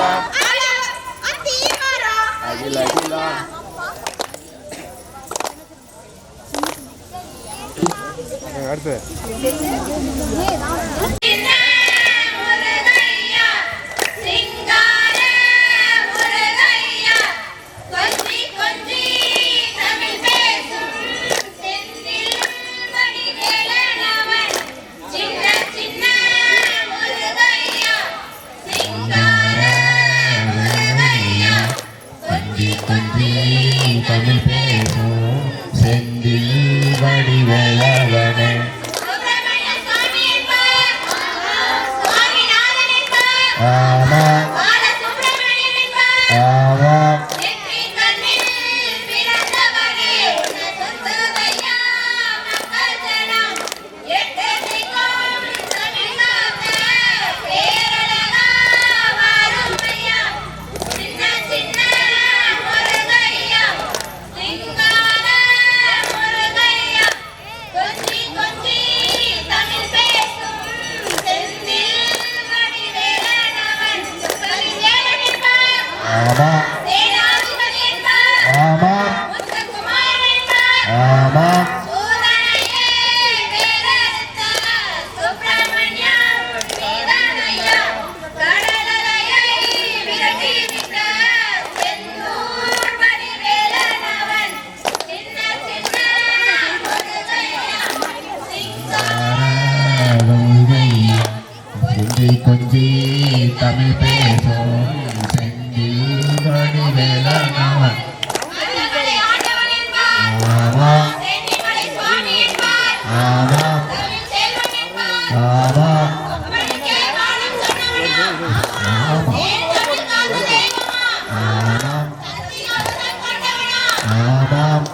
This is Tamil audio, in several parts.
அகில. அகில அகில. அடுத்து. செந்தி தமிழ் பேசும் செந்தில் வடிவளவன செஞ்சி தமிழ் பேசும் செஞ்சில் ஆமாம் ஆமாம்.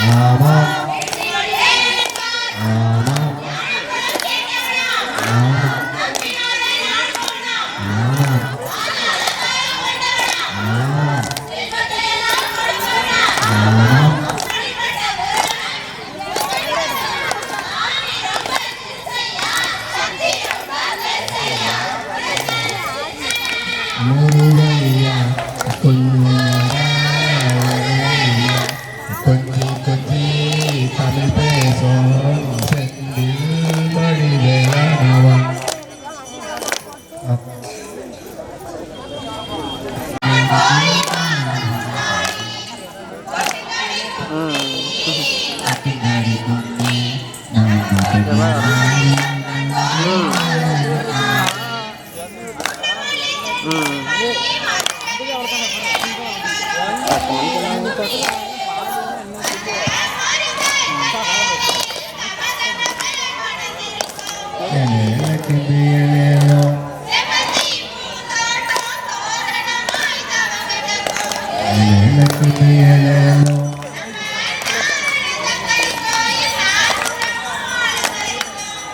Amen. Amen. Yeah.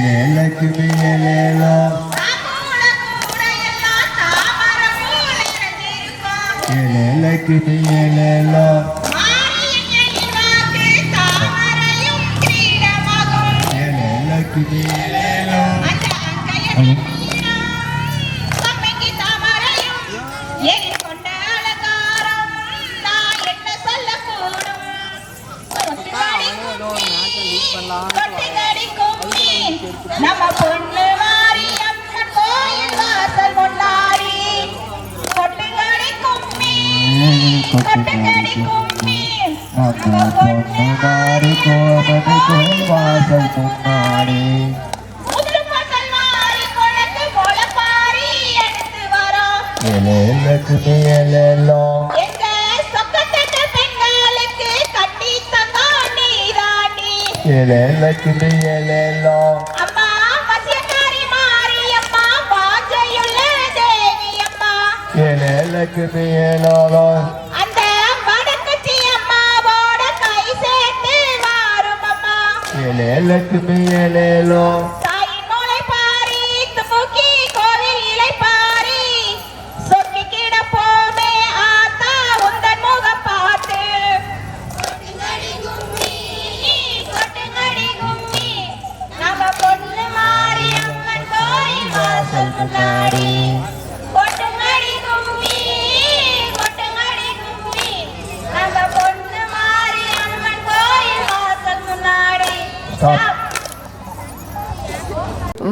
மேலக்கு மேலாம் மேலக்கு மேலாம் மேலக்கு மேலாம் நம்ம பொண்ணு மாரியம்மன் கோயில் வாசல் முன்னாடி கொட்டுங்கடி கும்மி கொட்டுங்கடி கும்மி நம்ம பொண்ணு மாறி கோபது வாசல் முன்னாடி முதல் பசல் எலேலக்குமி எலேலோ அந்த வடக்கச்சி அம்மாவோட கை சேர்த்து வாரும் அம்மா எலேலக்குமி எலேலோ